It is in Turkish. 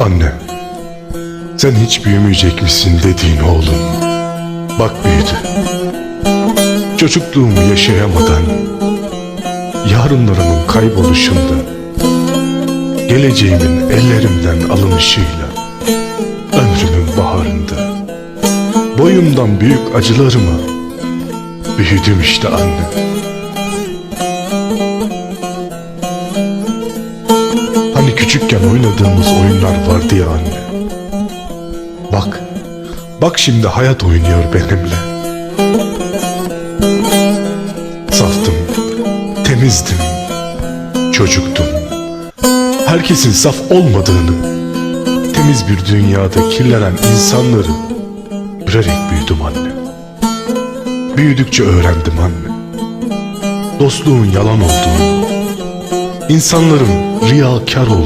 Anne, sen hiç büyümeyecek misin dediğin oğlum. Bak büyüdü. Çocukluğumu yaşayamadan, yarınlarımın kayboluşunda, geleceğimin ellerimden alınışıyla, ömrümün baharında, boyumdan büyük acılarıma, büyüdüm işte anne. Küçükken oynadığımız oyunlar vardı ya anne. Bak, bak şimdi hayat oynuyor benimle. Saftım, temizdim, çocuktum. Herkesin saf olmadığını, temiz bir dünyada kirlenen insanları görerek büyüdüm anne. Büyüdükçe öğrendim anne. Dostluğun yalan olduğunu, insanların riyakar olduğunu,